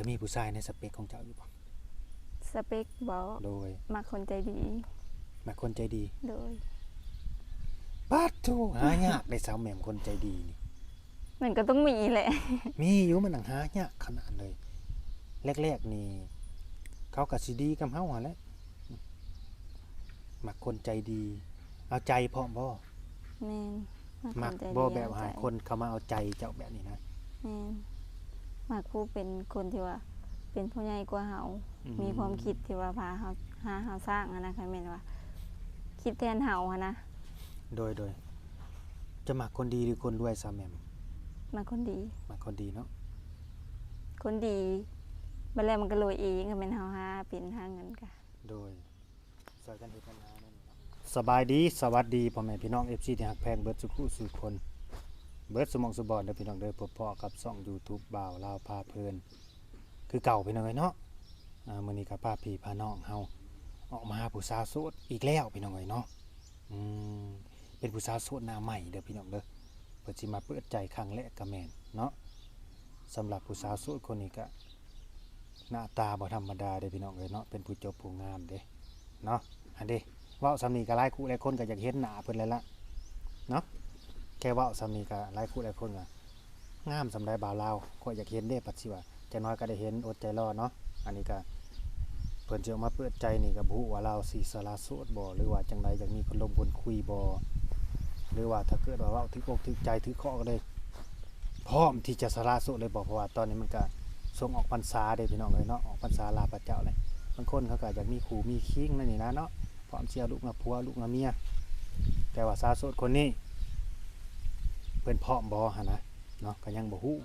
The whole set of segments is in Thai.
จะมีผู้ชายในสเปคของเจ้าอยู่บ่สเปคบ่โดยมักคนใจดีมักคนใจดีโดย ปาดโธหายากได้สาวแหม่มคนใจดีนี่ มันก็ต้องมีแหละ มีอยู่มันหนังหายากขนาดเลย แรกๆนี่เขาก็สิดีกับเฮาหั่นแหละมักคนใจดี เอาใจพร้อมบ่แม่นมักมักคนใจดีบ่แบบเอาหาใจคนเข้ามาเอาใจเจ้าแบบนี้นะ แม่น มักผู้เป็นคนที่ว่า เป็นผู้ใหญ่กว่าเฮาอืมีความคิดที่ว่าพาเฮาหาเฮาสร้างอะนะค่ะแม่นว่า คิดแทนเฮาอะนะโดยโดย จะมักคนดีหรือคนรวยสาวแหม่มมักคนดีมักคนดีเนาะคนดีบัดแล้วมันก็รวยเองก็แม่นเฮาหาเป็นหาเงินก็โดยสอยกันเฮ็ดกันนานั่นเนาะสบายดีสวัสดีพ่อแม่พี่น้อง FC ที่ฮักแพงเบิดสุขุสู่คน เบิร์ดสมองสุบอดเด้อพี่น้องเด้อพบพ่อกับช่อง YouTube บ่าวลาวพาเพลิน คือเก่าพี่น้องเอ้ยเนาะอ่ามื้อนี้ก็พาพี่พาน้องเฮาออกมาผู้สาวโสดอีกแล้วพี่น้องเอ้ยเนาะอืมเป็นผู้สาวโสดหน้าใหม่เด้อพี่น้องเด้อเพิ่นสิมาเปิดใจครั้งแรกก็แม่นเนาะสำหรับผู้สาวโสดคนนี้ก็หน้าตาบ่ธรรมดาเด้อพี่น้องเอ้ยเนาะเป็นผู้จบผู้งามเด้เนาะอันเด้เว้าสำนีก็หลายคู่หลายคนก็อยากเห็นหน้าเพิ่นแล้วล่ะเนาะ แค่ว้าสำนี้ก็หลายคู่หลายคนก็งามสำได้บ่าวลาวก็อยากเห็นเด้ปัดสิว่าจะน้อยก็ได้เห็นอดใจรอเนาะอันนี้ก็เพิ่นสิออกมาเปิดใจนี่ก็บ่ฮู้ว่าเราสิสละโสดบ่หรือว่าจังใดอยากมีคนลมคนคุยบ่หรือว่าถ้าเกิดว่าเว้าถึกอกถึกใจถึกคอก็เลยพร้อมที่จะสละโสดเลยบ่เพราะว่าตอนนี้มันก็ส่งออกพรรษาเด้พี่น้องเอ้ยเนาะออกพรรษาลาพระเจ้าเลยบางคนเขาก็อยากมีคู่มีคิงนั่นนี่นะเนาะพร้อมเสียลูกมาผัวลูกมาเมียแต่ว่าสาวโสดคนนี้ พิ่นพร้อบ่หั่นะเนาะก็ยังบ่ฮู้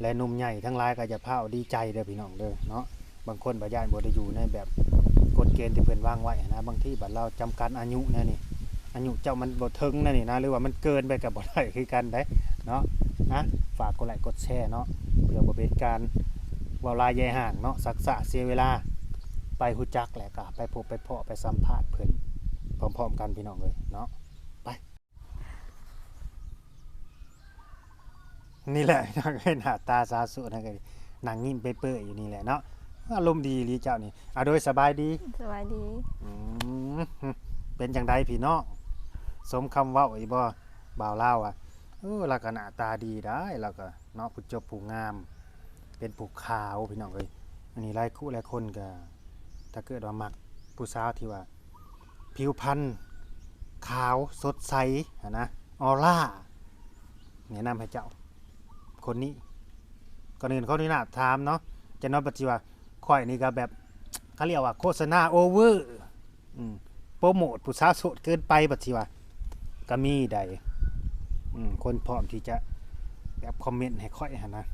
และหนุ่มใหญ่ทั้งหลายก็จะพาเอาดีใจเด้อพี่น้องเด้อเนาะบางคนบ่ย่านบ่ได้อยู่ในแบบกฎเกณฑ์ที่เพิ่นวางไว้นะบางที่บัดเราจำกัดอายุแน่นี่อายุเจ้ามันบ่ถึงแน่นนี่นะหรือว่ามันเกินไปก็บ่ได้คือกันได้เนาะนะฝากกดไลค์กดแชร์เนาะเพื่อบ่เป็นการเว้าลาแย่ห่างเนาะสักษะเสียเวลาไปฮู้จักแหละก็ไปพบไปเพาะไปสัมภาษณ์เพิ่นพร้อมๆกันพี่น้องเอ้ยเนาะไป นี่แหละนักเล่นหน้าตาสาวสวยนะก็นางยิ้มเปื่อยๆอยู่นี่แหละเนาะอารมณ์ดีลีเจ้านี่อะโดยสบายดีสวัสดี อืมเป็นจังไดพี่น้องสมคำเว้าอีบ่บ่าวเล่าวอะเออเราก็หน้าตาดีได้เราก็เนาะผู้จบผู้งาม เป็นผู้ขาวพี่น้องเอ้ยอันนี้หลายคู่หลายคนก็ถ้าเกิดว่ามักผู้สาวที่ว่า ผิวพรรณขาวสดใสอะนะออร่าแนะนำให้เจ้า คนนี้ก่อนอื่นเขานี่นะถามเนาะจะน้อยปฏิว่าข่อยนี่ก็แบบเขาเรียกว่าโฆษณาโอเวอร์อืมโปรโมทผู้สาวโสดเกินไปปฏิว่าก็มีใดอืมคนพร้อมที่จะแบบคอมเมนต์ให้ค่อยหันนะ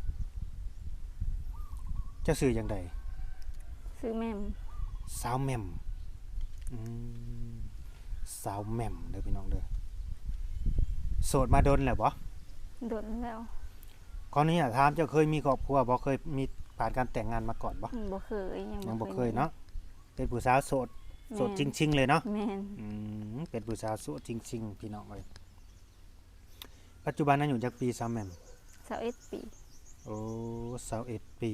เจะสื่ออย่างใดซื้อแม่มสาวแหม่มอืมสาวแหม่มเด้อพี่น้องเด้อโสดมาโดนแล้วบ่โดนแล้ว ก่อนนี้ถามเจ้าเคยมีครอบครัวบ่เคยมีผ่านการแต่งงานมาก่อนบ่อืมบ่เคยยังยังบ่เคยมีเนาะเป็นผู้สาวโสดแม่นโสดจริง ๆ เลยเนาะแม่นอืมเป็นผู้สาวโสดจริง ๆ พี่น้องเอ้ยปัจจุบันนั้นอยู่จักปีซ้ำแม่น21ปี โอ้21ปี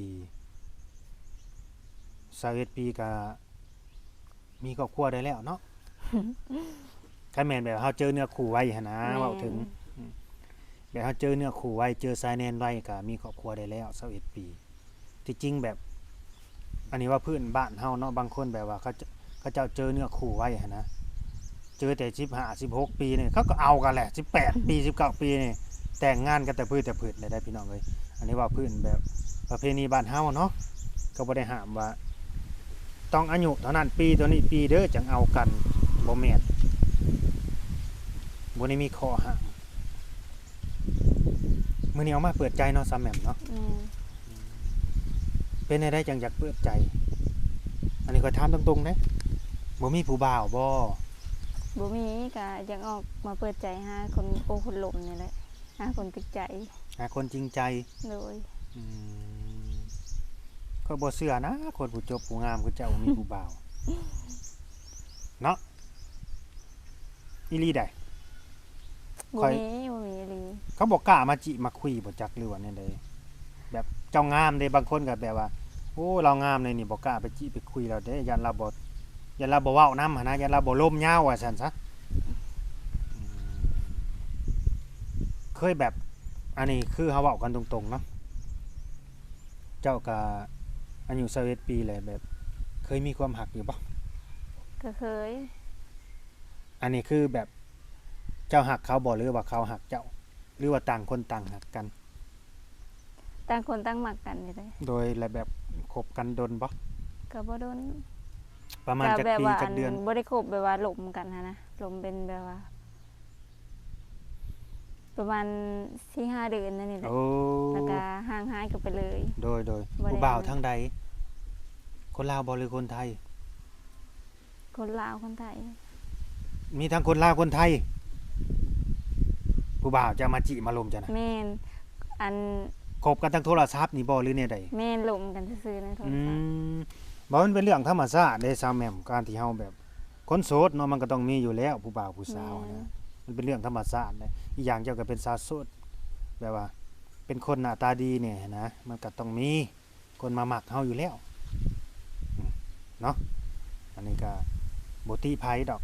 21ปีก็มีครอบครัวได้แล้วเนาะ ถ้าแม่นแบบเฮาเจอเนื้อคู่ไว้หั่นนะเว้าถึง แบบเฮาเจอเนื้อคู่ไว้เจอสายแนนไว้ก็มีครอบครัวได้แล้ว21ปี ที่จริงแบบ อันนี้ว่าพื้นบ้านเฮาเนาะบางคนแบบว่าเขาจะเขาเจ้าเจอเนื้อคู่ไว้นะเจอแต่15 16ปีเนี่ยเขาก็เอากันแหละ18ปี19ปีเนี่ยแต่งงานกันแต่พืชแต่พืชเลยได้พี่น้องเอ้ยอันนี้ว่าพื้นแบบประเพณีบ้านเฮาเนาะก็บ่ได้ห้ามว่าต้องอายุเท่านั้นปีตัวนี้ปีเด้อจังเอากันบ่แม่นบ่ได้มีข้อห้าม มื้อนี้เอามาเปิดใจเนาะซัมแหม่มเนาะแม่นเป็นได้จังอยากเปิดใจ อันนี้ก็ถามตรงๆนะบ่มีผู้บ่าวบ่บ่มีก็ยังออกมาเปิดใจหาคนโอคนหลมนี่แหละหาคนติดใจหาคนจริงใจโดยอืมก็บ่เชื่อนะคนผู้จบผู้งามคือเจ้าบ่มีผู้บ่าว เนาะอีหลีได้ บ่ค่อย มีบ่มีอีหลีเขาบอกกล้ามาจิมาคุยบ่จักหรือว่าแนวใดแบบเจ้างามเด้บางคนก็แบบว่า โอ้เรางามเลยนี่บ่กล้าไปจี้ไปคุยเราเด้ยันเราบ่ยันเราบ่เว้านำหั่นนะยันเราบ่ล่มยาวว่าซั่นซะอืมเคยแบบอันนี้คือเฮาเว้ากันตรงๆเนาะเจ้าก็อายุ21ปีเลยแบบ เคยมีความหักอยู่บ่ ก็เคย อันนี้คือแบบ เจ้าหักเขาบ่หรือว่าเขาหักเจ้า หรือว่าต่างคนต่างหักกัน ต่างคนต่างมักกันนี่เลยโดยและแบบคบกันดนบ่ก็บ่โดนประมาณก็จักแบบปีว่าจักเดือน บ่ได้คบแบบว่าหลมกันหั้นนะหลมเป็นแบบว่า ประมาณ4-5เดือนนั่นนี่แหละโอ้แล้วก็ห่างหายกันไปเลย โดยโดยบ่ได้ ผู้บ่าวทางใด คนลาวบ่หรือคนไทย คนลาวคนไทย มีทั้งคนลาวคนไทย ผู้บ่าวจะมาจิมาลมจ้ะนะแม่นอันคบกันทางโทรศัพท์นี่บ่หรือเนี่ยใดแม่นหลมกันซื่อๆในโทรอืศัพท์มบ่มันเป็นเรื่องธรรมชาติเด้ซาวแหม่มการที่เฮาแบบคนโสดเนาะมันก็ต้องมีอยู่แล้วผู้บ่าวผู้สาวนะมันเป็นเรื่องธรรมชาติเลยอีกอย่างเจ้าก็เป็นสาวโสดแบบว่า เป็นคนหน้าตาดีเนี่ยนะ มันก็ต้องมีคนมาหมักเฮาอยู่แล้วอืมเนาะอันนี้ก็บตีภัยดอก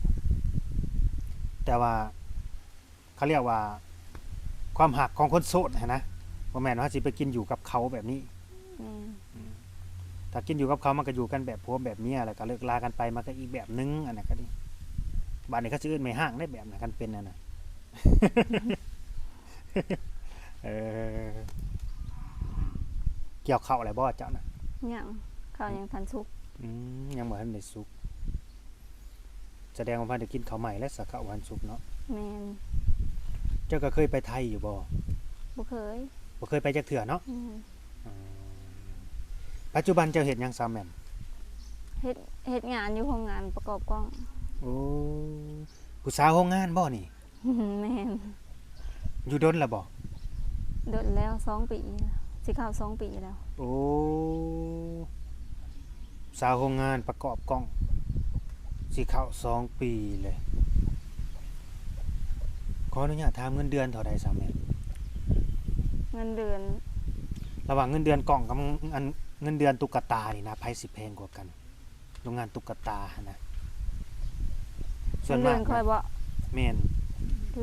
แต่ว่าเขาเรียกว่า ความหักของคนโสดหั้นนะว่าแม่นว่าสิไปกินอยู่กับเขาแบบนี้แม่นถ้ากินอยู่กับเขามันก็อยู่กันแบบผัวแบบเมียแล้วก็เลิกลากันไปมันก็อีกแบบนึงอันนั้นก็ดีบ้านนี้เขาชื่อไม่ห้างได้แบบนั้นกันเป็นอันน่ะเออเกี่ยวเข้าวอะไรบ่เจ้านะยังเขายังทันสุกอืมยังบ่ทันได้สุก แสดงว่าพันได้กินข้าวใหม่และสักข้าววันสุกเนาะแม่นเจ้าก็เคยไปไทยอยู่บ่บ่เคยบ่เคยไปจักเถื่อเนาะอืมอืมปัจจุบันเจ้าเฮ็ดหยังซามแหม่มเฮ็ดเฮ็ดงานอยู่โรงงานประกอบกล้อง โอ้ผู้สาวโรงงานบ่นี่ แม่นอยู่ดนละบ่โดนแล้วสองปีแล้วสิเข้าสองปีแล้ว โอ้สาวโรงงานประกอบกล้องสิเข้าสองปีเลย ขออนุญาตถามเงินเดือนเท่าใดซามแหม่มเงินเดือน ระหว่างเงินเดือนกล่องกับอันเงินเดือนตุ๊กตานี่นะไผสิแพงกว่ากันโรงงานตุ๊กตาหั่นนะส่วนเงินเดืมาอกนค่อยนะบ่แม่น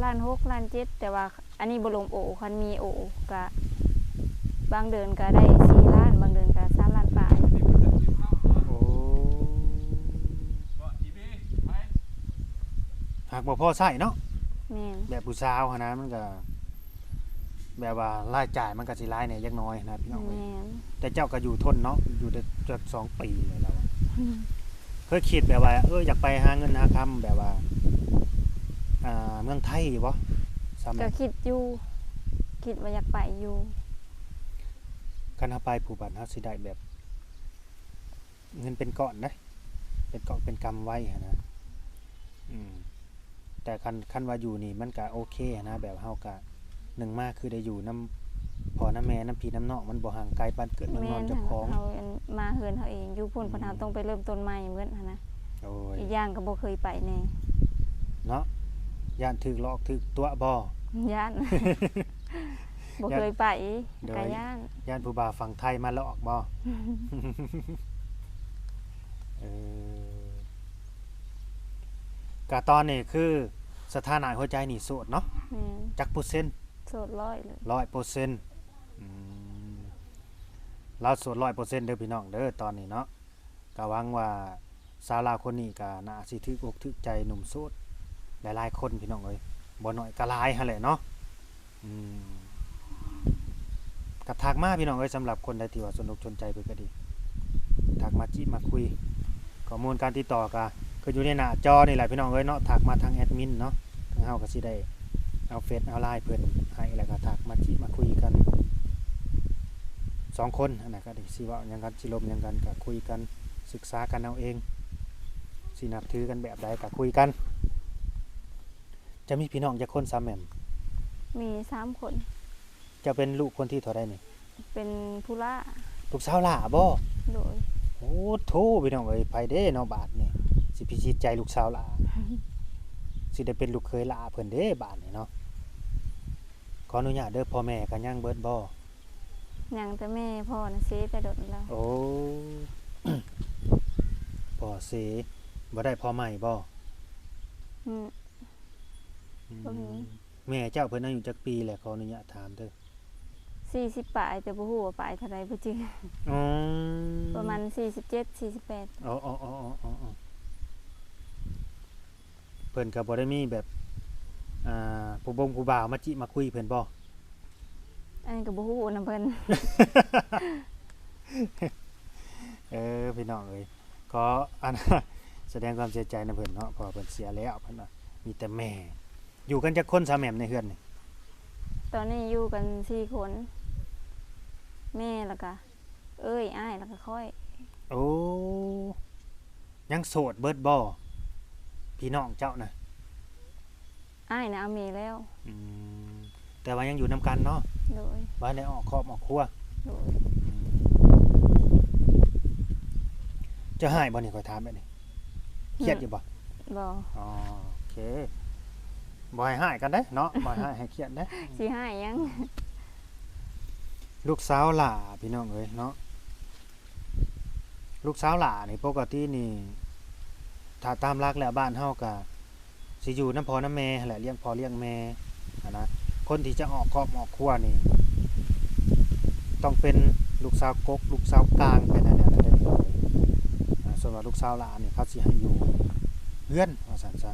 ล้านหกล้านเจ็ดแต่ว่าอันนี้บ่ลงโอคันมีโอก็บางเดือนก็ได้สี่ล้านบางเดือนก็สามล้านปลายโอ้หากบ่พอใช้เนาะ แม่นแบบผู้สาวหั้นนะมันก็ แบบว่ารายจ่ายมันก็สิหลายเนี่ยยักน้อยนะพี่น้องเอ้ยแม่นแต่เจ้าก็อยู่ทนเนาะอยู่ได้จนสองปีเลยแล้วอะเคยคิดแบบว่า เอออยากไปหาเงินหาคำแบบว่า อ่าเมืองไทยบ่สามัก็ยคิดอยู่ คิดว่าอยากไปอยู่ คันเฮาไปผู้บัตรเฮาสิได้แบบ เงินเป็นก้อนนะเป็นก้อนเป็นกำไว้หั้นนะอืม แต่คันคันว่าอยู่นี่มันก็โอเคนะแบบเฮาก็หนึ่งมากคือได้อยู่น้ำพ่อน้ำแม่น้ำพี่น้ำน้องมันบ่ห่างไกลบ้านเกิดเมืองนแม่อนนเจ้าของเฮาอันมาเฮือนเฮาเองอยู่พุ่นเพิ่นเฮาต้องไปเริ่มต้นใหม่เหมือนหันนะโอ้ยอีกอย่างก็บ่เคยไปแน่เนาะย่านถึกหลอกถึกตัวบ่ย่านบ่เคยไปโดยก็ย่านย่านผู้บ่าวฝั่งไทยมาหลอกบ่เออกะตอนนี้คือ สถานะหัวใจนี่โสดเนาะแม่นจักเปอร์เซ็นต์โสดร้อยเลยร้อยเปอร์เซ็นต์เราโสดร้อยเปอร์เซ็นต์เด้อพี่น้องเด้อตอนนี้เนาะก็หวังว่าสาวลาวคนนี้ก็น่าสิถึกอกถึกใจหนุ่มโสดหลายๆคนพี่น้องเอ้ยบ่น้อยก็หลายหั่นแหละเนาะอืมกับทักมาพี่น้องเอ้ยสำหรับคนใดที่ว่าสนุกสนใจเพิ่นก็ดี ทักมาจิมาคุยข้อมูลการติดต่อก็ คืออยู่ในหน้าจอนี่แหละพี่น้องเอ้ยเนาะทักมาทางแอดมินเนาะทางเฮาก็สิได้เอาเฟซเอาไลน์เพิ่นให้แล้วก็ทักมาจิมาคุยกันสองคนอันนั้นก็ได้สิเว่าหยังกันสิลมหยังกันก็คุยกันศึกษากันเอาเองสินับถือกันแบบใดก็คุยกัน จะมีพี่น้องจักคนสามแหม่มมีสามคน จะเป็นลูกคนที่เท่าใดนี่เป็นผู้ล่าลูกสาวหล่าบ่โดยโอ้โถพี่น้องเอ้ยไปเด้เนาะบาดนี่ สิพิชิตใจลูกสาวหล่าสิได้เป็นลูกเคยหล่าเพิ่นเด้บาดนี่เนาะขออนุญาตเด้อพ่อแม่กันยังเบิดบ่ยังแต่แม่พ่อนะเสียแต่โดดแล้วโอ้ พ่อเสบ่ได้พ่อใหม่บ่อืมอืมบ่มีแม่เจ้าเพิ่นอายุจักปีแหละขออนุญาตถามเด้อสี่สิบปลายแต่บ่ฮู้ว่าปลายเท่าไรบ่จื้ออ๋อประมาณสี่สิบเจ็ดสี่สิบแปดอ๋ออ๋ออ๋ออ๋ออ๋ออ๋อเพิ่นก็บ่ได้มีแบบอ่าผู้บงผู้บ่าวมาจิมาคุยเพิ่นบ่ อันนี้ก็บ่ฮู้นำเพิ่น เออพี่น้องเอ้ยก็อัน แสดงความเสียใจนะเพิ่นเนาะเพอเพิ่นเสียแล้วเพิ่นว่ามีแต่แม่ อยู่กันจักคนสามแหม่มในเฮือนนี่ตอนนี้อยู่กันสี่คน แม่แล้วก็เอ้ยอ้ายแล้วก็ค่อย โอ้ยังโสดเบิดบ่ พี่น้องเจ้านะอ้ายนะเอาเมีแล้วอืมแต่ว่ายังอยู่นํกันเนาะโดยบ่ได้ออกครอบออกครัวโดยอืมจะหายบ่นี่ขอยถามแบบนี้เครียดอยู่บ่บ่อ๋อโอเคบ่ให้หายกันเด้เนาะบ่ให้หายให้เครียดเด้ สิให้หยังลูกสาวหล่าพี่น้องเอ้ยเนาะลูกสาวหล่านี่ปกตินี่ ถ้าตามรักแล้วบ้านเฮาก็สิอยู่น้ำพ่อน้ำแม่แหละเลี้ยงพ่อเลี้ยงแม่นะคนที่จะออกครอบออกครัวนี่ ต้องเป็นลูกสาวกก ลูกสาวกลางเป็นอะไรนั่นเด้อพี่น้องเอ้ยอ่าส่วนว่าลูกสาวหล่านี่เขาสิให้อยู่เพื่อนว่าซั่นซะ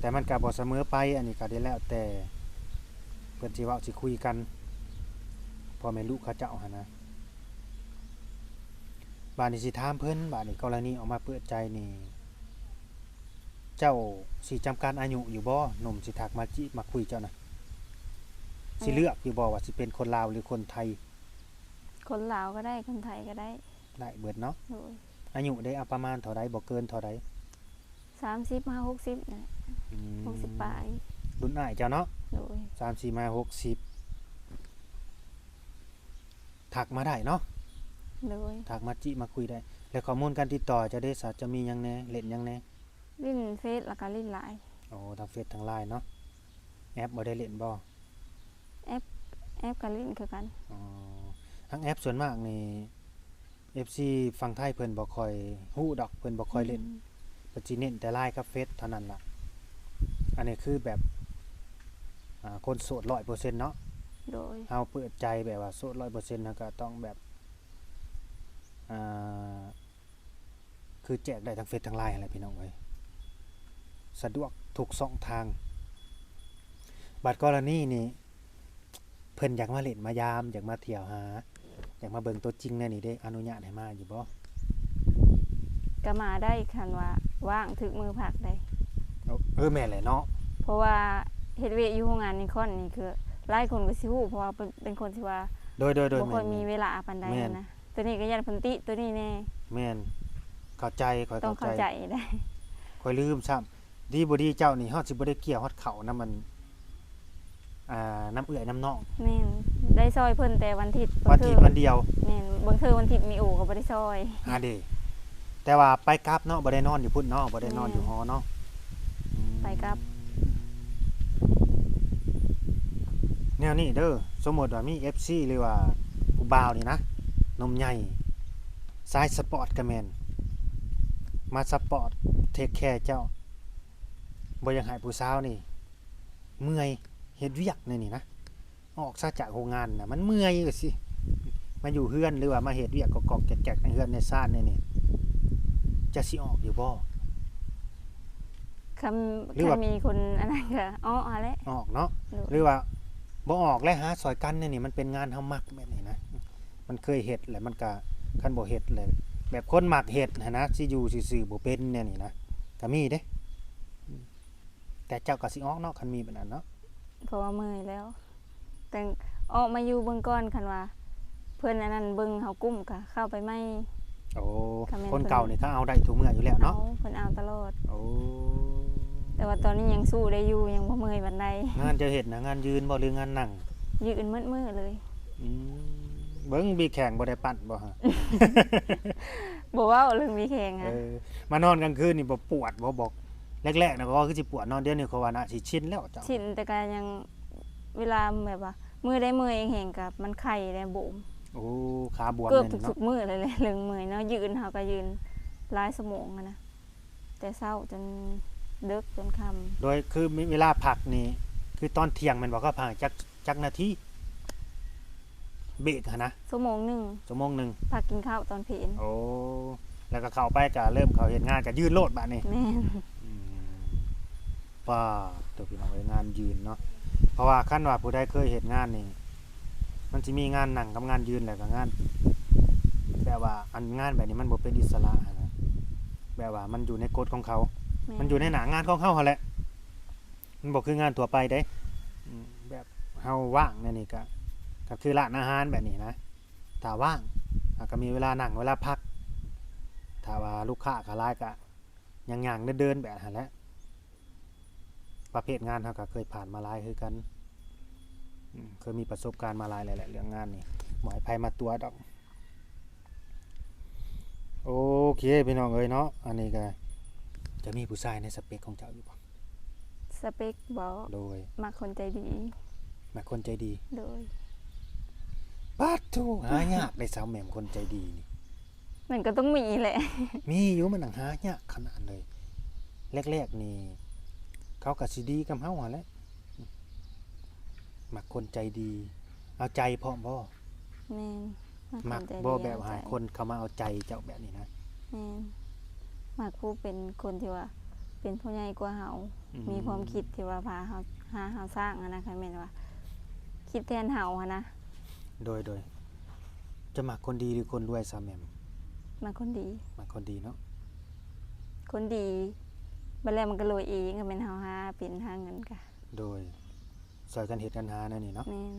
แต่มันก็บ่เสมอไปอันนี้ก็ได้แล้วแต่เพิ่อนสิเว้าสิคุยกันพอแม่ลูกเขาเจ้าหนะ บานนี้สิถามเพิ่นบานนี้กรณีออกมาเปิดใจนี่ เจ้าสิจำการอายุอยู่บ่หนุ่มสิทักมาจิมาคุยเจ้านะสิเลือกอยู่บ่ว่าสิเป็นคนลาวหรือคนไทยคนลาวก็ได้คนไทยก็ได้ได้เบิดเนาะโดยอายุได้เอาประมาณเท่าใดบ่เกินเท่าใดสามสิบมาหกสิบนะอืมหกสิบปลายรุ่นอ้ายเจ้าเนาะโดย3 4มา60ทักมาได้เนาะ โดยทักมาจิมาคุยได้ แล้วข้อมูลการติดต่อจะได้สัจะมีหยังแหน่เล่นหยังแหน่ลิ้นเฟซแล้วก็ลิ้นไลน์โอ้ทางเฟซทางไลน์เนาะแอปบ่ได้เล่นบ่แอปกับลิ้นคือกันอ๋อทางแอปส่วนมากนี่ FC ฝั่งไทยเพิ่นบ่ค่อยฮู้ดอกเพิ่นบ่ค่อยเล่นเพิ่นสิเน้นแต่ไลน์กับเฟซเท่านั้นล่ะ อันนี้คือแบบอ่าคนโสด100%เนาะโดยเฮาเปิดใจแบบว่าโสด100%นะก็ต้องแบบอ่า คือแจกได้ทั้งเฟซทั้งไลน์อะไรพี่น้องเอ้ยสะดวกทุกช่องทาง บัดกรณีนี่เพิ่นอยากมาเล่นมายามอยากมาเที่ยวหาอยากมาเบิ่งตัวจริงแน่นี่ได้อนุญาตให้มาอยู่บ่ก็มาได้คันว่าว่างถึกมือผักได้เอาเออแม่นแหละเนาะเพราะว่าเฮ็ดเวทอยู่โรงงานนิคอนนี่คือหลายคนก็สิฮู้เพราะว่าเป็นเป็นคนที่ว่า โดยโดยโดยบ่ค่แม่อยนมีเวลาปานใดแม่นนะ ตัวนี้ก็ยันเพิ่นติตัวนี้แน่แม่นเข้าใจคอยต้องเข้าเข้าใจใจได้ คอยลืมซ้ำดีบ่ดีเจ้านี่ฮอดสิบ่ได้เกี่ยวฮอดเขานํมันอ่าน้ำเอื้อยน้ำน้องแม่นได้ซอยเพิ่นแต่วันอาทิตย์วันอาทิตย์วันเดียวแม่นบางเทื่อวันอาทิตย์มีโอก็บ่ได้ซอย หาเดแต่ว่าไปกลับเนาะบ่ได้นอนอยู่พุ่นเนาะบ่ได้นอนอยู่หอเนาะอืมไปกลับ แนวนี้เด้อสมมุติว่ามี FC หรือว่าผู้บ่าวนี่นะ นมใหญ่สายสปอร์ตก็แม่นมาสปอร์ตเทคแคร์เจ้าบ่อยากให้ผู้สาวนี่ เมื่อยเฮ็ดเวียกในนี่นะ ออกซะจากโรงงานน่ะมันเมื่อยก็สิมาอยู่เฮือนหรือว่ามาเฮ็ดเวียกกอกๆแจกๆในเฮือนในซ่านในนี่จะสิออกอยู่บ่คำหรือว่าถ้ามีคนอันนั้นก็อ๋ออะแหละออกเนาะโดยหรือว่าบ่ออกและหาซอยกันเนี่ยนี่มันเป็นงานเฮามักแบบนี้นะ มันเคยเฮ็ดแหละมันก็คันบ่เฮ็ดเลยแบบคนมักเฮ็ดหั้นนะสิอยู่ซื่อๆบ่เป็นเนี่ยนี่นะก็มีเด้อืมแต่เจ้าก็สิออกเนาะคันมีแบบนั้นเนาะเพราะว่าเมื่อยแล้ว แต่ออกมาอยู่เบื้องก้อนคันว่า เพื่อนอันนั้นเบิ่งเฮากุ้มก็เข้าไปไม่โอ้ค่ะแม่นคนเก่านี่เขาเอาได้ทุกเมื่ออยู่แล้วเอาเนาะเพิ่นเอาตลอดโอ้แต่ว่าตอนนี้ยังสู้ได้อยู่ยังบ่เมื่อยบันไดงานจะเฮ็ดนะงานยืนบ่หรืองานนั่งยืนมืดมือเลยอืม เบิ่งบีแข่งบ่ได้ปั่นบ่ฮะบ่เว้าเรื่องมีแข่งเออะอมานอนกลางคืนนี่บ่ปวดบ่บอกแรกๆนะก็ว่าคือสิปวดนอนเดี๋ยวนี้เขาว่าน่าสิชินแล้วเจ้าชินแต่ก็ยังเวลาแบบว่า มือได้มือเองแห่งกับมันไข่ได้โบมโอ้ขาบวมเกือบเลยทุกเนาะๆมือเลยแหละเรื่องมือเนาะยืนเฮาก็ยืนหลายสมองอะนะแต่เศร้าจนดึกจนค่ำ โดยคือมีเวลาพักนี่คือตอนเที่ยงแมันบอกก็พักจักจักนาที เบรกหั้นนะชั่วโมงหนึงชั่วโมงหนึงพักกินข้าวตอนเพลนโอ้แล้วก็เข้าไปก็เริ่มเขาเฮ็ดงานก็ยืนโลดบัดนี้แม่นอืมป้าตัวพี่น้องเอ้ยงานยืนเนาะเพราะว่าคันว่าผู้ใดเคยเฮ็ดงานนี่มันสิมีงานหนังกับงานยืนแหละกับงานแบบว่าอันงานแบบนี้มันบ่เป็นอิสระหั้นนะแบบว่ามันอยู่ในกฎของเขา แม่มันอยู่ในหนางานของเขาหั่นแหละ มันบอกคืองานทั่วไปเด้อืมแบบเฮาว่างนั่นนี่ก็ ก็คือร้านอาหารแบบนี้นะถ้าว่างอะก็มีเวลานั่งเวลาพักถ้าว่าลูกค้าก็หลายก็ยังย่างๆเดินๆแบบนั้นแหละประเภทงานเฮาก็เคยผ่านมาหลายคือกันอืมเคยมีประสบการณ์มาหลายแหละเรื่องงานนี่บ่ให้ไผมาตัวดอกโอเคพี่น้องเอ้ยเนาะอันนี้ก็จะมีผู้ชายในสเปคของเจ้าอยู่บ่สเปคบ่โดยมักคนใจดีแม่คนใจดีโดย ปัดโธหายากได้สาวแหม่มคนใจดีนี่ มันก็ต้องมีแหละ มีอยู่มันหนังหายากขนาดเลยแรกๆนี่เขาก็สิดีกับเฮาหั่นแหละมักคนใจดี เอาใจพร้อมบ่แม่นมัมักกคนใจดีบ่แบบเอาหาใจคนเข้ามาเอาใจเจ้าแบบนี้นะ แม่นมักผู้เป็นคนที่ว่า เป็นผู้ใหญ่กว่าเฮาอืมีความคิดที่ว่าพาเฮาหาเฮาสร้างอะนะคันแม่นว่า คิดแทนเฮาอะนะ โดยโดย จะมักคนดีหรือคนรวยสาวแหม่มมักคนดีมักคนดีเนาะคนดีบัดแล้วมันก็โรยเองก็เป็นเฮาหาเป็นหาเงินกะโดยซอยกันเฮ็ดกันหานั่นนี่เนาะแม่น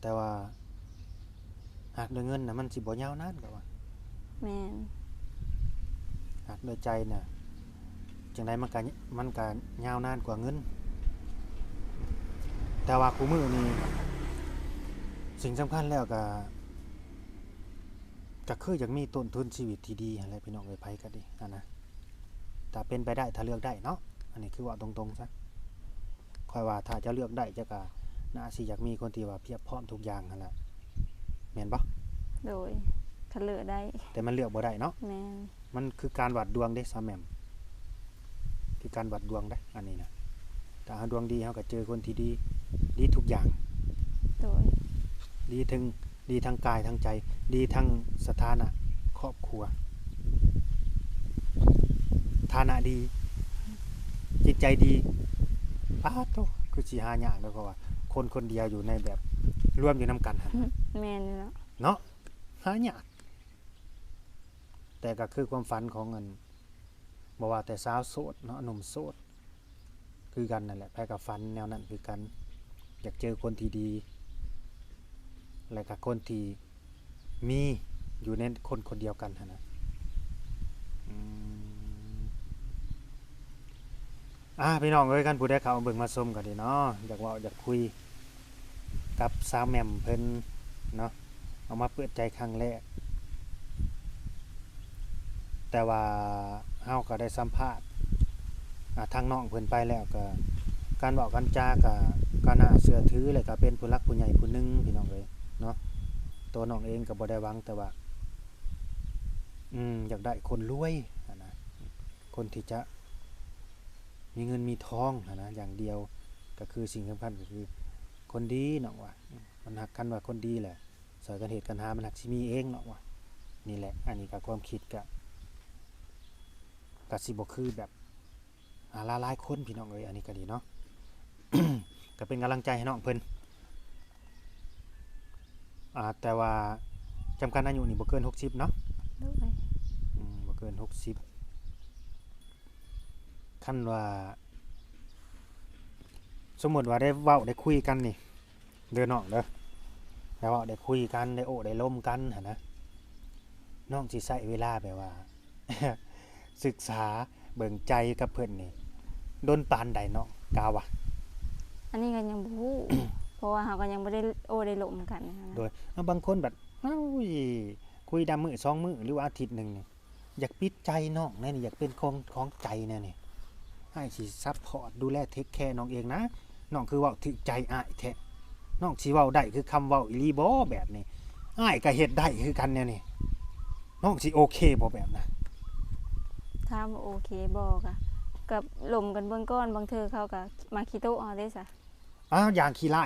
แต่ว่า หากด้วยเงินน่ะมันสิบ่ยาวนานก็ว่าแม่นหากด้วยใจน่ะจังไดมันก็มันก็ยาวนานกว่าเงิน แต่ว่าคู่มือนี่ สิ่งสำคัญแล้วก็ก็คืออยากมีต้นทุนชีวิตที่ดีอะไรพี่น้องเอ้ยไผก็ดีอะนะถ้าเป็นไปได้ถ้าเลือกได้เนาะอันนี้คือว่าตรงๆซะค่อยว่าถ้าจะเลือกได้จะก็น่าสิอยากมีคนที่ว่าเพียบพร้อมทุกอย่างนั่นแหละแม่นบ่โดยคันเลือกได้ แต่มันเลือกบ่ได้เนาะแม่นมันคือการวัดดวงเด้ซาแหมมคือการวัดดวงได้อันนี้นะถ้าหาดวงดีเขาก็เจอคนที่ดีดีทุกอย่างโดย ดีทั้งดีทั้งกายทั้งใจ ดีทั้งสถานะครอบครัว ฐานะดี จิตใจดีป้าดโตคือสีหายากแล้วก็ว่า คนคนเดียวอยู่ในแบบร่วมอยู่นํกันหั่นน่ะแม่นอยู่แล้วเนาะหายากแต่ก็คือความฝันของเงินบอกว่าแต่สาวโสดเนาะหนุ่มโสด คือกันนั่นแหละแพ้กับฝันแนวนั้นคือกัน อยากเจอคนที่ดี และกับคนที่มีอยู่ในคนคนเดียวกันหั้นนะอืมอ่าพี่น้องเอ้ยกันผู้ได้เขามาเบิ่งมาชมกันดีเนาะอยากเว่าอยากคุยกับสาวแหม่มเพิ่นเนาะเอามาเปิดใจครั้งแรก แต่ว่าเฮาก็ได้สัมภาษณ์อ่าทางน้องเพิ่นไปแล้วก็การบอกกันจาก็ก็น่าเชื่อถือเลยก็เป็นผู้รักผู้ใหญ่ผู้หนึงพี่น้องเอ้ย เนาะตัวน้องเองก็บ่ได้หวังแต่ว่าอืมอยากได้คนรวยนะคนที่จะมีเงินมีทองอะนะอย่างเดียวก็คือสิ่งสำคัญก็คือคนดีเนาะว่ามันหักกันว่าคนดีแหละสอยกันเหตุกันหามันหักสิมีเองเนาะวะนี่แหละ อันนี้ก็ความคิดกะกะสิบ่คือแบบอาลาลายคนพี่น้องเอ้ยอันนี้ก็ดีเนาะก็เป็นกำลังใจให้น้องเพิ่น อ่าแต่ว่าจำกัดอายุนี่บ่เกิน60เนาะโดยอืมบ่เกิน60คันว่า สมมุติว่าได้เว้าได้คุยกันนี่ เด้อน้องเด้อแล้วาได้คุยกันได้โอ้ได้ล้มกันหั่นนะน้องสิใช้เวลาแบบว่า ศึกษาเบิ่งใจกับเพิ่นนี่โดนปานใดเนาะกาวะ อันนี้ก็ยังบ่ฮู้ เพราะว่าเฮาก็ยังบ่ได้โอ้ได้ลมกันนะโดยเอาบางคนแบบเอ้ยคุยดำมือสองมือหรือว่าอาทิตย์หนึงนี่อยากปิดใจน้องแน่นี่อยากเป็นของของใจแน่นี่ให้สิซัพพอร์ตดูแลเทคแคร์น้องเองนะน้องคือเว่าถึกใจอ้ายแท้น้องสิเว้าได้คือคำเว้าอีหลีบ่แบบนี้อ้ายก็เฮ็ดได้คือกันแนวนี้น้องสิโอเคบ่แบบนั้นถามว่าโอเคบ่กะกับลมกันเบื้องก้อนบางเธอเขาก็มาคิโตะเอาได้ซะอ้าวอย่างขี้ไล่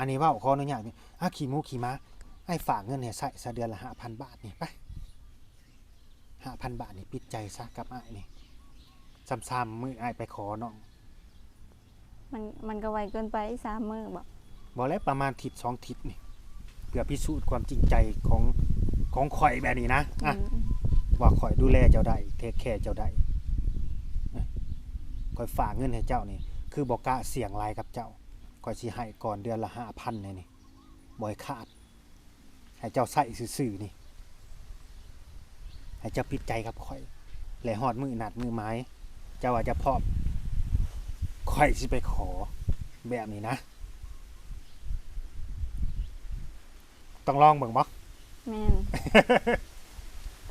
อันนี้เว่าขออนุญาตนี่อ้าขี้หมูขี้ม้าไอ้ฝากเงินให้ใส่ซะเดือนละ5,000บาทนี่ไป5,000บาทนี่ปิดใจซะกับอ้ายนี่ซ้ำๆมื้ออ้ายไปขอน้องมันมันก็ไวเกินไปสามมื้อบ่บ่แล้วประมาณทิศสองทิศนี่เพื่อพิสูจน์ความจริงใจของของข่อยแบบนี้นะอะอืมว่าข่อยดูแลเจ้าได้เทคแคร์เจ้าได้เอ้ยข่อยฝากเงินให้เจ้านี่ คือบอกกล้าเสี่ยงรายกับเจ้า ข่อยสิให้ก่อนเดือนละห้าพันเลยนี่บ่อยขาด ให้เจ้าใส่ซื่อๆนี่ ให้เจ้าปิดใจกับข่อยและหอดมือหนัดมือไม้ เจ้าว่าจะพร้อมข่อยสิไปขอแบบนี้นะ ต้องลองเบิ่งบ่แม่น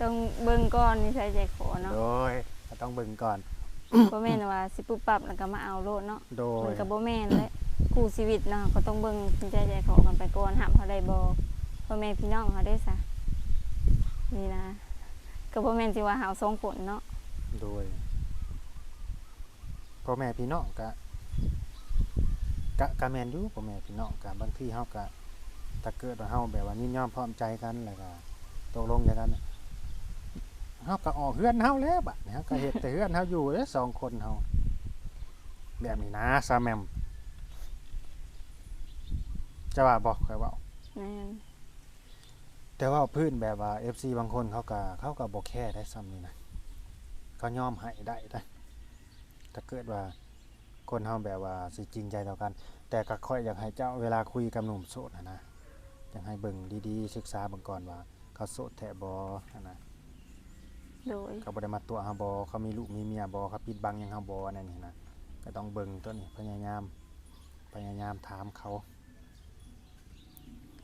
ต้องเบิ่งก่อนนี่ใช้ใจขอเนาะโดยก็ต้องเบิ่งก่อน บ่แม่นว่าสิปุ๊บปั๊บแล้วก็มาเอาโลดเนาะโดย มันก็บ่แม่นเลย คู่ชีวิตเนาะก็ต้องเบิ่งใจใจขอกันไปก่อนห้ามเขาได้บ่พ่อแม่พี่น้องเขาได้ซะนี่นะก็บ่แม่นสิว่าหาสองคนเนาะโดยพ่อแม่พี่น้องกะกะกะแมนอยู่พ่อแม่พี่น้องกะบางทีเฮากะถ้าเกิดว่าเฮาแบบว่ายินยอมพร้อมใจกันแล้วก็ตกลงอย่างกันน่ะเฮาก็ออกเฮือนเฮาแล้วบัดนี้เฮาก็เฮ็ดแต่เฮือนเฮาอยู่เด้อสองคนเฮาแบบนี้นะซาแมม จะว่าบอกค่อยเว้าแม่นแต่ว่าพื้นแบบว่า FC บางคนเขาก็เขาก็บ่แค่ได้ซ้ำนี่นะเขายอมให้ได้นะถ้าเกิดว่าคนเฮาแบบว่าสิจริงใจต่อกัน แต่ก็ค่อยอยากให้เจ้าเวลาคุยกับหนุ่มโสดนะนะอยากให้เบิ่งดีๆ ศึกษาเบิ่งก่อนว่า เขาโสดแท้บ่นะนะโดยเขาบ่ได้มาตัวเฮาบ่เขามีลูกมีเมียบ่เขาปิดบังหยังเฮาบ่นั่นนี่นะก็ต้องเบิ่งตัวนี้พยายามพยายามถามเขา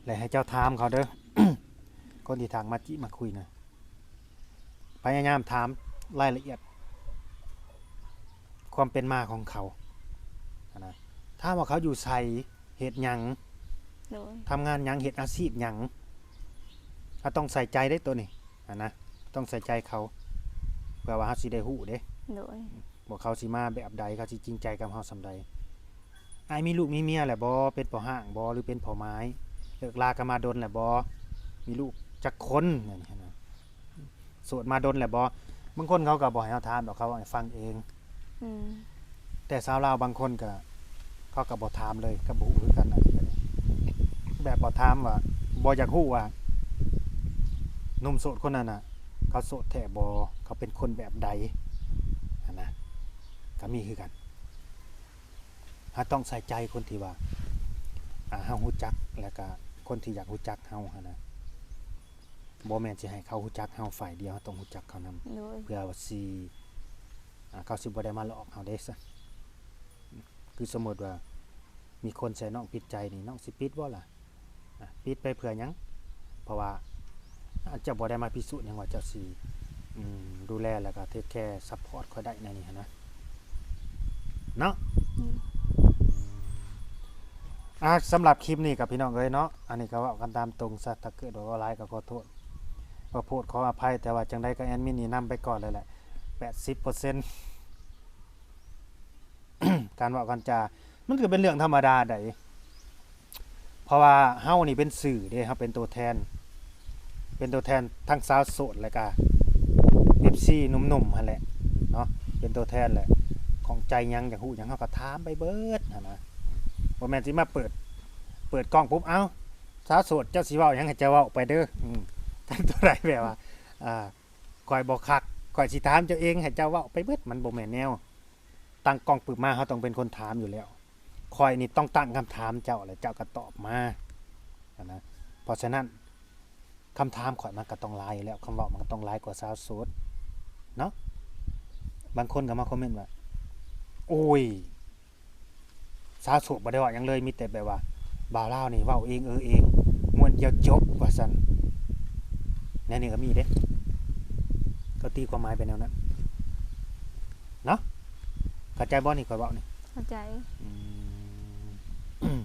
และให้เจ้าถามเขาเด้อ คนที่ทางมาจิมาคุยนะพยายามถามรายละเอียด ความเป็นมาของเขาอะนะถ้ามว่าเขาอยู่ใส่เหตุหยังโดยทำงานหยังเหตุอาชีพหยังเขาต้องใส่ใจได้ตัวนี้อะนะต้องใส่ใจเขาเพื่อว่าเขาสิได้หู้เด้โดยบอกเขาสิมาแบบใดเขาสิจริงใจกับเขาสำใดไอ้ายมีลูกมีเมียแหละบอเป็นพ่อห้างบอหรือเป็นพ่อไม้ เลิกลากันมาดนแหละบอมีลูกจักคนนั่นเห็นไหมโสดมาดนแหละบบางคนเขาก็บอกให้เขาถามดอกเขาให้ฟังเองอืมแต่สาวลาวบางคนก็เขาก็บ่ถามเลยก็บ่ฮู้คือกันอันนี้ก็ได้แบบบ่ถามว่าบ่อยากฮู้ว่าหนุ่มโสดคนนั้นน่ะ เขาโสดแท้บ่เขาเป็นคนแบบใดอันนะก็มีคือกันหาต้องใส่ใจคนที่ว่าอ่าเฮาฮู้จักแล้วก็ คนที่อยากฮู้จักเฮาหันนะบ่แม่นสิให้เขาฮู้จักเฮาฝ่ายเดียวเราต้องฮู้จักเขานํโดยเพื่อว่าสิอ่าเขาสิบ่ได้มาหลอกเฮาเด้ซะคือสมมติว่า มีคนใส่น้องปิดใจนี่น้องสิปิดบ่ล่ะอะปิดไปเพื่อหยังเพราะว่าอาจจะบ่ได้มาพิสูจน์หยังว่าเจ้าสิอืมดูแลแล้วก็เทคแคร์ซัพพอร์ตเขาได้ในนี้หั้นนะเนาะ อะสำหรับคลิปนี้กับพี่น้องเอ้ยเนาะอันนี้ก็ว่ากันตามตรงซะถ้าเกิดว่าร้ายก็ขอโทษว่าโพดขออภัยแต่ว่าจังไดก็แอดมินนี่นํไปก่อนเลยแหละแปดสิบเปอร์เซ็นต์การว่ากันจามันก็เป็นเรื่องธรรมดาไดเพราะว่าเฮ้านี่เป็นสื่อเด้เฮาเป็นตัวแทน เป็นตัวแทนทั้งสาวโสดและก็ FC หนุ่มๆหั่นแหละเนาะเป็นตัวแทนแหละของใจยังอย่ากฮู้หยังเฮาก็ถามไปเบิดหั่นนะ บ่แม่นสิมาเปิด เปิดกล้องปุ๊บเอ้าสาวโสดเจ้าสิเว้าหยังให้เจ้าเว้าไปเด้ออืมทั้งตัวใดแบบว่าอ่าคอยบ่คักข่อยสิถามเจ้าเองให้เจ้าเว่าไปเบิดมันบ่แม่นแนว ตั้งกล้องปึบมาเขาต้องเป็นคนถามอยู่แล้วข่อยนี่ต้องตั้งคำถามเจ้าแล้วเจ้าก็ตอบมานะ เพราะฉะนั้นคำถามข่อยมันก็ต้องหลายอยู่แล้วคำเว้ามันก็ต้องหลายกว่าสาวโสดเนาะบางคนก็มาคอมเมนต์ว่าโอ้ย สาวโสดบ่ได้เว่าหยังเลยมีแต่แบบว่าบ่าวลาวนี่เว้าเองเออเองม่วนเดียวจบว่าซั่นแน่นี่ก็มีเด้ก็ตีความหมายไปแนวนั้นเนาะเข้าใจบ่นี่ข่อยเว้านี่เข้าใจอืม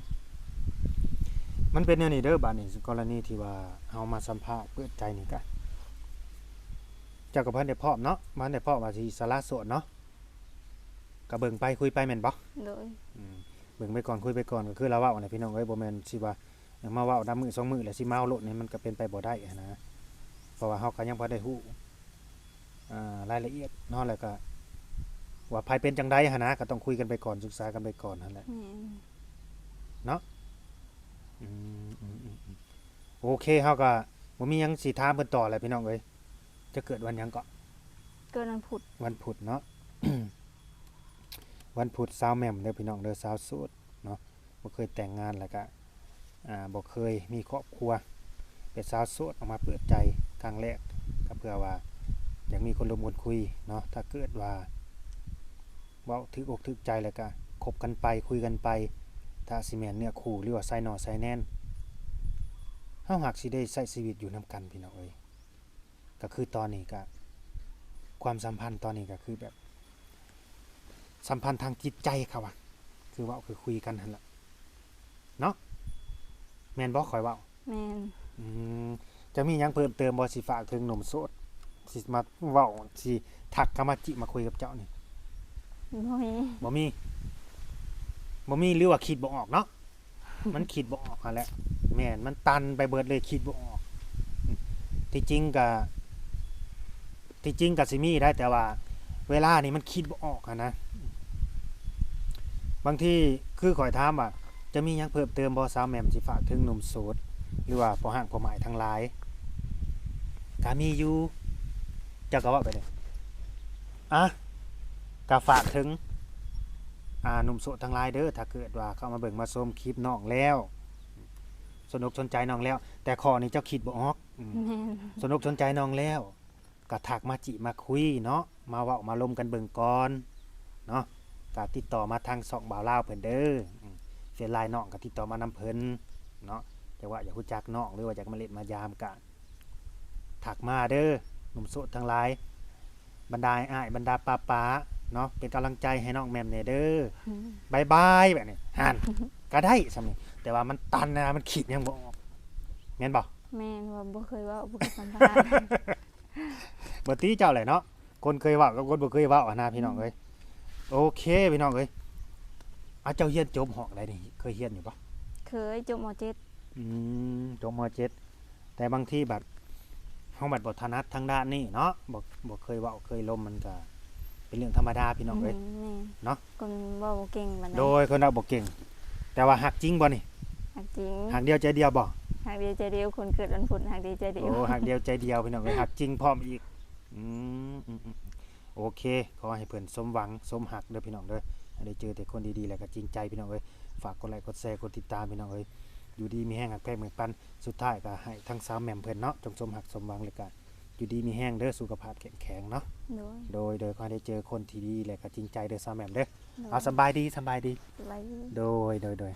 มันเป็นแนวนี้เด้อบาดนี้กรณีที่ว่าเฮามาสัมภาษณ์เปิดใจนี่ก็เจ้ากับเพิ่นได้พร้อมเนาะมันได้พร้อมว่าสิสละโสดเนาะก็เบิ่งไปคุยไปแม่นบ่โดยอืมเบิ่งไปก่อนคุยไปก่อนก็คือเราเว้าน่ะพี่น้องเอ้ยบ่แม่นสิว่ามาเว้านํมือสองมือแล้วสิมาเอาโลดนี่มันก็เป็นไปบ่ได้อะนะเพราะว่าเฮาก็ยังบ่ได้ฮู้อ่ารายละเอียดเนาะแล้วก็ว่าไผเป็นจังไดหันนะก็ต้องคุยกันไปก่อนศึกษากันไปก่อนนั่นแหละแม่นอืมอืมอืมอืมโอเคเฮาก็บ่มีหยังสิถามเพิ่นต่อแล้วพี่น้องเอ้ยจะเกิดวันหยังก็เกิดวันพุธวันพุธเนาะ วันพุธสาวแหม่มเด้อพี่น้องเด้อสาวโสดเนาะบ่เคยแต่งงานแล้วก็อ่าบ่เคยมีครอบครัวเป็นสาวโสดออกมาเปิดใจครั้งแรกก็เพื่อว่าอยากมีคนร่วมกันคุยเนาะถ้าเกิดว่าเว้าถึกอกถึกใจแล้วก็คบกันไปคุยกันไป ถ้าสิแม่นเนื้อคู่หรือว่าใส่หน่อใส่แน่นเฮาหักสิได้ใช้ชีวิตอยู่นํกันพี่น้องเอ้ยก็คือตอนนี้ก็ความสัมพันธ์ตอนนี้ก็คือแบบ สัมพันธ์ทางจิตใจครับว่าคือเว่าคือคุยกันหั่นละเนาะแม่นบ่คอยเว่าแม่นอืมจะมีหยังเพิ่มเติมบ่สิฝากถึงหนุ่มโสดสิมาเว้าสิทักกามาจิมาคุยกับเจ้านี่บ่มีบ่มีบ่มีหรือว่าคิดบ่ออกเนาะมันคิดบ่ออกนั่นแหละแม่นมันตันไปเบิดเลยคิดบ่ออกอืมที่จริงก็ที่จริงก็สิมีได้แต่ว่า เวลานี่มันคิดบ่ออกอะนะ บางทีคือข่อยถามว่าจะมีหยังเพิ่มเติมบ่สาวแหม่มสิฝากถึงหนุ่มโสดหรือว่าพ่อห้างพ่อหมายทั้งหลายก็มีอยู่เจ้าก็เว่าไปเลยอะก็ฝากถึงอ่าหนุ่มโสดทั้งหลายเด้อถ้าเกิดว่าเข้ามาเบิ่งมาชมคลิปน้องแล้ว สนุกสนใจน้องแล้ว แต่ข้อนี้เจ้าคิดบ่ออกอืมแม่นสนุกสนใจน้องแล้วก็ทักมาจิมาคุยเนาะมาเว้ามาลมกันเบิ่งก่อนเนาะ ก็ติดต่อมาทางสองบ่าวลาวเพิ่นเด้ออืมเสียลายน้องก็ติดต่อมานำเพิ่นเนาะแต่ว่าอยากรู้จักน้องหรือว่าอยากมาเล่นมายามกะทักมาเด้อหนุ่มโสดทั้งหลายบรรดาอ้ายบรรดาป้าป้าเนาะเป็นกำลังใจให้น้องแหม่มแน่เด้ออืมบายบายแบบนี้หันก็ได้สำนี้แต่ว่ามันตันนะมันขีดยังบ่ออกแม่นบ่แม่นว่าบ่เคยเว่าบ่เคยสัมภาษณ์บ่ตีเจ้าแหละเนาะคนเคยเว้ากับคนบ่เคยเว้าอะนะพี่น้องเอ้ย โอเคพี่น้องเอ้ยอาเจ้าเฮียนจบหอกได้นี่เคยเฮียนอยู่บ่เคยจบม .7 อืมจบมเจ็ดแต่บางที่แบบเฮาบัดบ่ถนัดทางด้านนี้เนาะบ่บ่เคยเว้าเคยลมมันก็เป็นเรื่องธรรมดาพี่น้องเอ้ยแม่นเนาะ คนเว้าบ่เก่งปานใดโดยคนเราบ่เก่ง แต่ว่าหักจริงบ่นี่หักจริงหักเดียวใจเดียวบ่หักเดียวใจเดียวคนเกิดวันพุธหักเดียวใจเดียวโอ้หักเดียวใจเดียวพี่น้องเอ้ยหักจริงพร้อมอีกอืมอืมอืม โอเคขอให้เพิ่นสมหวังสมหักเด้อพี่น้องเด้อให้ได้เจอแต่คนดีๆแล้วก็จริงใจพี่น้องเอ้ยฝากกดไลค์กดแชร์กดติดตามพี่น้องเอ้ยอยู่ดีมีแห้งหักแพงเหมือนปันสุดท้ายก็ให้ทั้งสาวแหม่มเพิ่นเนาะจงสมหักสมหวังเลยกันอยู่ดีมีแห้งเด้อสุขภาพแข็งแข็งเนาะโดยโดยโดยขอให้ได้เจอคนที่ดีและก็จริงใจเด้อสาวแหม่มเด้อโดยเอาสบายดีสบายดีไว้โดยโดยโดย